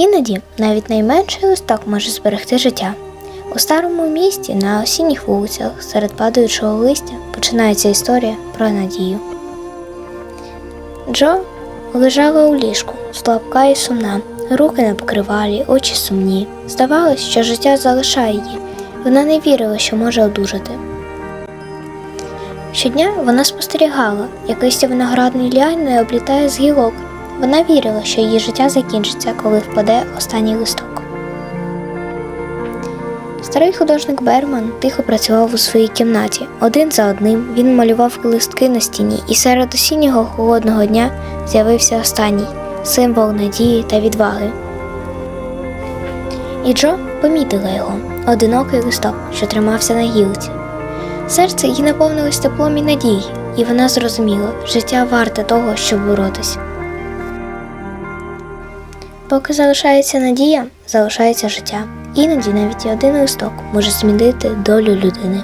Іноді навіть найменший листок може зберегти життя. У старому місті на осінніх вулицях серед падаючого листя починається історія про надію. Джо лежала у ліжку, слабка і сумна, руки на покривалі, очі сумні. Здавалось, що життя залишає її. Вона не вірила, що може одужати. Щодня вона спостерігала, як листя виноградної ліани облітає з гілок. Вона вірила, що її життя закінчиться, коли впаде останній листок. Старий художник Берман тихо працював у своїй кімнаті. Один за одним він малював листки на стіні, і серед осіннього холодного дня з'явився останній символ надії та відваги. І Джо помітила його одинокий листок, що тримався на гілці. Серце її наповнилось теплом і надії, і вона зрозуміла, життя варте того, щоб боротись. Поки залишається надія, залишається життя. Іноді навіть один листок може змінити долю людини.